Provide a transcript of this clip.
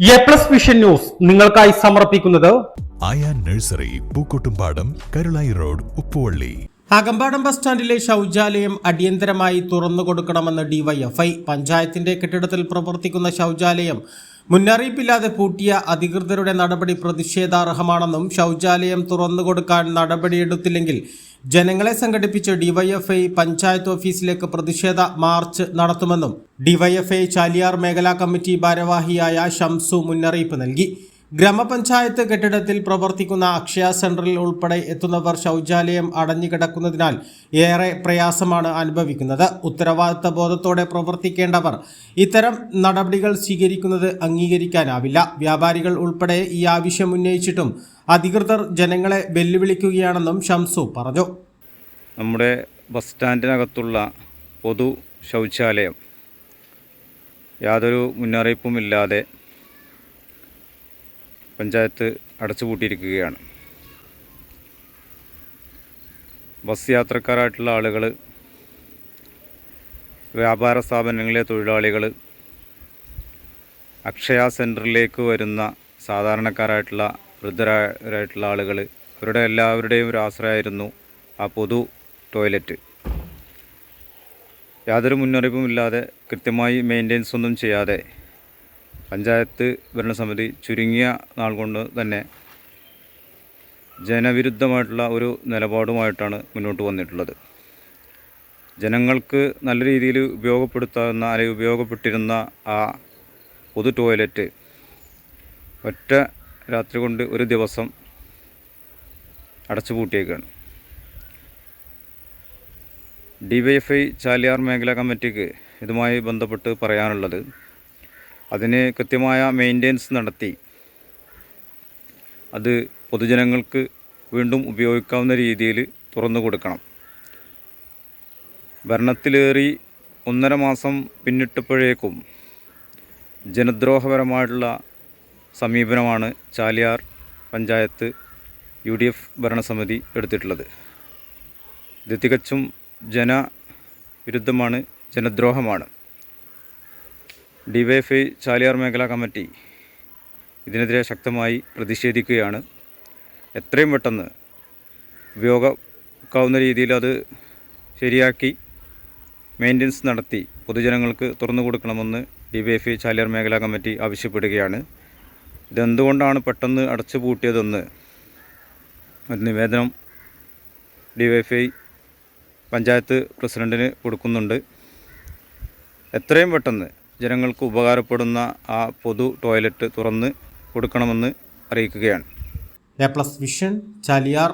A plus vision news നിങ്ങൾക്കായി സമർപ്പിക്കുന്നത് ആയ nursery Pookkottumpadam Karulai road Uppuvalli. Akampadam bus സ്റ്റാൻഡിലെ ശൗചാലയം അടിയന്തരമായി തുറന്നു കൊടുക്കണമെന്ന് ഡിവൈഎഫ്ഐ. പഞ്ചായത്തിന്റെ കെട്ടിടത്തിൽ പ്രവർത്തിക്കുന്ന ശൗചാലയം മുന്നറിയിപ്പില്ലാതെ പൂട്ടിയ അധികൃതരുടെ നടപടി പ്രതിഷേധാർഹമാണെന്നും ശൗചാലയം തുറന്നു കൊടുക്കാൻ നടപടിയെടുത്തില്ലെങ്കിൽ ജനങ്ങളെ സംഘടിപ്പിച്ച് ഡിവൈഎഫ്ഐ പഞ്ചായത്ത് ഓഫീസിലേക്ക് പ്രതിഷേധ മാർച്ച് നടത്തുമെന്നും ഡിവൈഎഫ്ഐ ചാലിയാർ മേഖലാ കമ്മിറ്റി ഭാരവാഹിയായ ഷംസു മുന്നറിയിപ്പ് നൽകി. ഗ്രാമപഞ്ചായത്ത് കെട്ടിടത്തിൽ പ്രവർത്തിക്കുന്ന അക്ഷയ സെന്ററിൽ ഉൾപ്പെടെ എത്തുന്നവർ ശൗചാലയം അടഞ്ഞുകിടക്കുന്നതിനാൽ ഏറെ പ്രയാസമാണ് അനുഭവിക്കുന്നത്. ഉത്തരവാദിത്ത ബോധത്തോടെ പ്രവർത്തിക്കേണ്ടവർ ഇത്തരം നടപടികൾ സ്വീകരിക്കുന്നത് അംഗീകരിക്കാനാവില്ല. വ്യാപാരികൾ ഉൾപ്പെടെ ഈ ആവശ്യം ഉന്നയിച്ചിട്ടും അധികൃതർ ജനങ്ങളെ വെല്ലുവിളിക്കുകയാണെന്നും ഷംസു പറഞ്ഞു. നമ്മുടെ ബസ് സ്റ്റാൻഡിനകത്തുള്ള പൊതു ശൗചാലയം യാതൊരു മുന്നറിയിപ്പുമില്ലാതെ പഞ്ചായത്ത് അടച്ചുപൂട്ടിയിരിക്കുകയാണ് ബസ് യാത്രക്കാരായിട്ടുള്ള ആളുകൾ വ്യാപാര സ്ഥാപനങ്ങളിലെ തൊഴിലാളികൾ അക്ഷയ സെന്ററിലേക്ക് വരുന്ന സാധാരണക്കാരായിട്ടുള്ള വൃദ്ധരായിട്ടുള്ള ആളുകൾ ഇവരുടെ എല്ലാവരുടെയും ഒരു ആശ്രയമായിരുന്നു ആ പൊതു ടോയ്ലറ്റ്. യാതൊരു മുന്നറിയിപ്പുമില്ലാതെ കൃത്യമായി മെയിന്റെനൻസ് ഒന്നും ചെയ്യാതെ പഞ്ചായത്ത് ഭരണസമിതി ചുരുങ്ങിയ നാൾ കൊണ്ട് തന്നെ ജനവിരുദ്ധമായിട്ടുള്ള ഒരു നിലപാടുമായിട്ടാണ് മുന്നോട്ട് വന്നിട്ടുള്ളത്. ജനങ്ങൾക്ക് നല്ല രീതിയിൽ ഉപയോഗപ്പെടുത്താവുന്ന അല്ലെങ്കിൽ ഉപയോഗപ്പെട്ടിരുന്ന ആ പൊതു ടോയ്ലറ്റ് ഒറ്റ രാത്രി കൊണ്ട് ഒരു ദിവസം അടച്ചുപൂട്ടിയേക്കാണ് D Y F I Chaliyar മേഖലാ കമ്മിറ്റിക്ക് ഇതുമായി ബന്ധപ്പെട്ട് പറയാനുള്ളത് അതിന് കൃത്യമായ മെയിന്റെനൻസ് നടത്തി. അത് പൊതുജനങ്ങൾക്ക് വീണ്ടും ഉപയോഗിക്കാവുന്ന രീതിയിൽ തുറന്നു കൊടുക്കണം. ഭരണത്തിലേറി ഒന്നര മാസം പിന്നിട്ടപ്പോഴേക്കും ജനദ്രോഹപരമായിട്ടുള്ള സമീപനമാണ് Chaliyar panchayat U D F ഭരണസമിതി എടുത്തിട്ടുള്ളത്. ഇത് തികച്ചും ജനവിരുദ്ധമാണ് ജനദ്രോഹമാണ്. ഡിവൈഎഫ്ഐ ചാലിയാർ മേഖലാ കമ്മിറ്റി ഇതിനെതിരെ ശക്തമായി പ്രതിഷേധിക്കുകയാണ്. എത്രയും പെട്ടെന്ന് ഉപയോഗക്കാവുന്ന രീതിയിൽ അത് ശരിയാക്കി മെയിന്റനൻസ് നടത്തി പൊതുജനങ്ങൾക്ക് തുറന്നു കൊടുക്കണമെന്ന് ഡിവൈഎഫ്ഐ ചാലിയാർ മേഖലാ കമ്മിറ്റി ആവശ്യപ്പെടുകയാണ്. ഇതെന്തുകൊണ്ടാണ് പെട്ടെന്ന് അടച്ചു പൂട്ടിയതെന്ന് ഒരു നിവേദനം ഡിവൈഎഫ്ഐ പഞ്ചായത്ത് പ്രസിഡന്റിന് കൊടുക്കുന്നുണ്ട്. എത്രയും പെട്ടെന്ന് ജനങ്ങൾക്ക് ഉപകാരപ്പെടുന്ന ആ പൊതു ടോയ്ലറ്റ് തുറന്ന് കൊടുക്കണമെന്ന് അറിയിക്കുകയാണ്. Plus vision Chaliyar